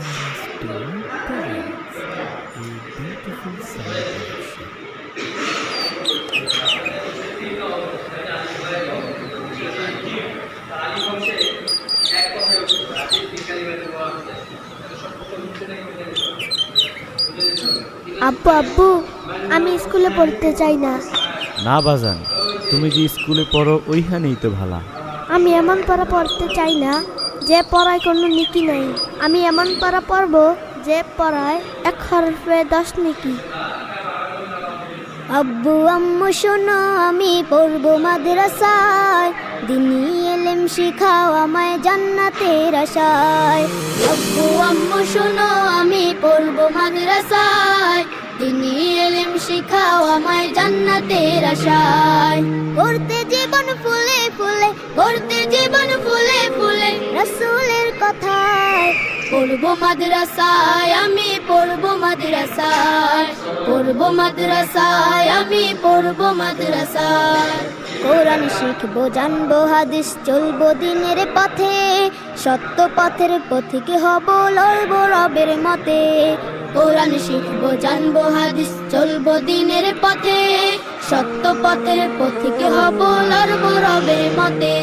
RS2 presents a beautiful celebration. আব্বু আব্বু, আমি স্কুলে পড়তে চাই না না বাজান, তুমি যে স্কুলে পড়ো, ওইখানেই তো ভালা আমি এমন পড়া পড়তে চাই না যে পড়ায় কোনো নীতি নাই। আমি এমন পড়া পড়ব যে পড়ায় এক হরফে দশ নীতি। আব্বু, আম্মু, শোনো, আমি পড়ব মাদ্রাসায়। দিনী এলেম শিখাও আমায় জান্নাতের আশায়। আব্বু, আম্মু, শোনো, আমি পড়ব মাদ্রাসায়। দিনী এলেম শিখাও আমায় জান্নাতের আশায়। করতে জীবন ফুলে ফুলে করতে জীবন ফুলে ফুলে, রসুলের কথায়, পড়ব মাদ্রাসায়, আমি পড়ব মাদ্রাসায় পড়ব মাদ্রাসায়, আমি পড়ব মাদ্রাসায়। কোরআন শিখব, জানব, হাদিস চলবো, দিনের পথে, সত্য পথের পথিকে হব, লড়বো রবের মতে। কোরআন শিখব, জানব, হাদিস চলবো, দিনের পথে সত্য পথের পথিকে হব লর্ব রবের মতে।